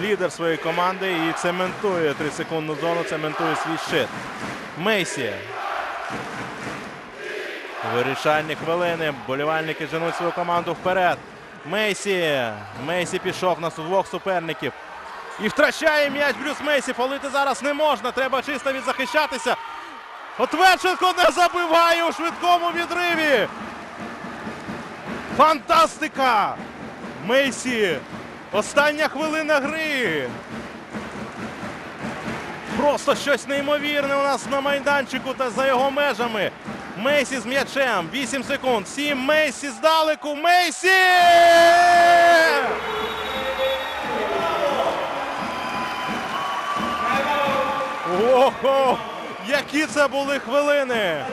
лідер своєї команди і цементує 3-секундну зону, цементує свій щит. Мейсі. Вирішальні хвилини. Болівальники женуть свою команду вперед. Мейсі. Мейсі пішов на двох суперників. І втрачає м'яч Брюс Мейсі. Полити зараз не можна. Треба чисто відзахищатися. Отверченко не забиває у швидкому відриві. Фантастика! Мейсі. Остання хвилина гри. Просто щось неймовірне у нас на майданчику та за його межами. Мейсі з м'ячем. 8 секунд. 7. Мейсі здалеку. Мейсі! Ого! Які це були хвилини!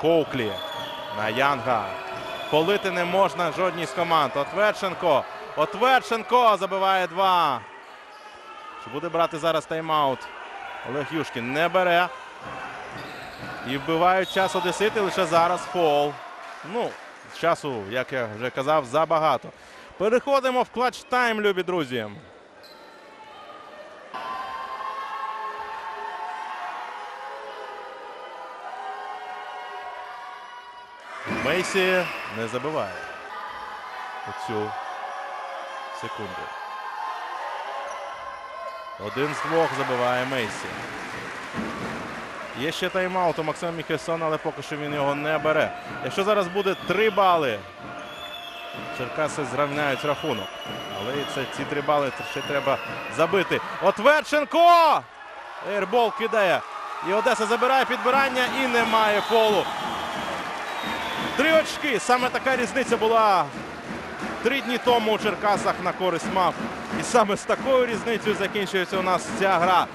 Коуклі на Янга. Полити не можна жодній з команд. Отверченко. Отверченко забиває два. Чи буде брати зараз тайм-аут? Олег Юшкін не бере. І вбивають час Одесити лише зараз фол. Ну, часу, як я вже казав, забагато. Переходимо в клатч тайм, любі друзі. Мейсі не забиває у цю секунду. Один з двох забиває Мейсі. Є ще тайм-аут у Максима Мікельсона, але поки що він його не бере. Якщо зараз буде три бали, Черкаси зрівняють рахунок. Але це ці три бали ще треба забити. Отверченко! Ейрбол кидає. І Одеса забирає підбирання і немає фолу. Три очки. Саме така різниця була три дні тому у Черкасах на користь мав. І саме з такою різницею закінчується у нас ця гра.